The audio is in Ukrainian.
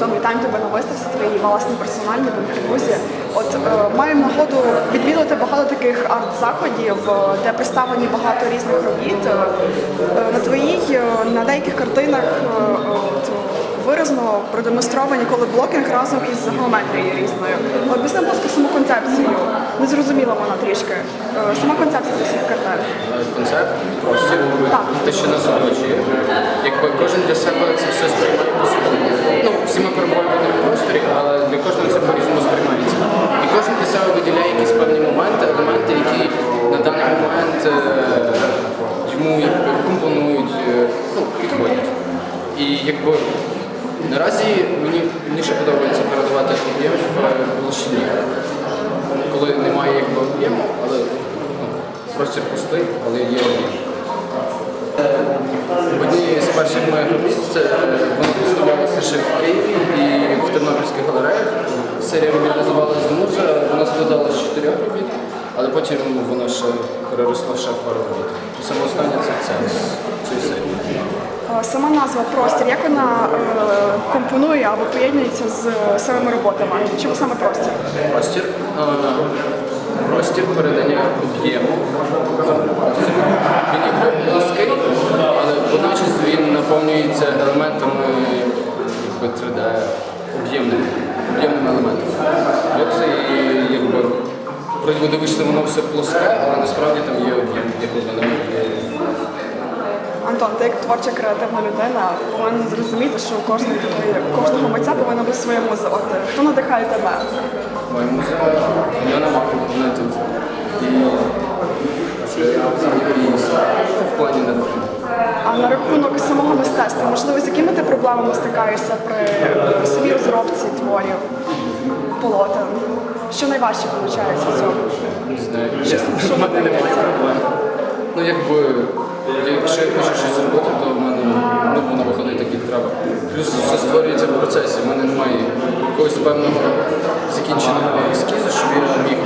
Антон, вітаємо тебе на виставці твоїй власні персональні бункербузі. От е, маємо нагоду відвідати багато таких арт-заходів, е, де представлені багато різних робіт. Е, е, на твоїй, е, на деяких картинах е, от, виразно продемонстровані колорблокінг разом із геометрією різною. От Об'ясни, будь ласка, саму концепцію. Не зрозуміла вона трішки. Е, Сама концепція цих всіх картин. концепт, простір, Так. те, що нас оточує. Якби кожен для себе це все всі ми перебуваємо в просторі, але для кожного це по-різному сприймається. І кожен для себе виділяє якісь певні моменти, елементи, які на даний момент е, йому якби компонують, е, ну, підходять. І якби наразі мені більше подобається передавати об'єм в е, площині, коли немає якби об'єму, але ну, простір пустий, але є об'єм. В з перших моїх робіт це е, ще в Києві і в Тернопільських галереях. Серія робіт називалася Муза, вона складалася з чотирьох робіт, але потім вона ще переросла ще в пару робіт. Саме останнє це ця з цієї серії. Е, Сама назва простір, як вона е, компонує або поєднується з самими роботами? Чому саме простір? Простір. е, Простір передання об'єму. Якби 3D, об'ємними, об'ємними елементами. От і якби вроді дивишся, воно все плоске, але насправді там є об'єм, є глибина. Антон, ти як творча креативна людина повинен зрозуміти, що у кожної такої кожного митця повинна бути. От е, хто надихає тебе? Моя муза Яна Маркова, вона тут. І це в плані надихання. А на рахунок самого мистецтва, можливо, з якими ти проблемами стикаєшся при самій розробці творів, полотен? Що найважче виходить з цього? Не знаю, Що чесно, в мене немає проблем. Ну, якби, якщо я хочу щось зробити, то в мене ну, воно виходить так, як треба. Плюс все створюється в процесі. В мене немає якогось певного закінченого ескізу, щоб я міг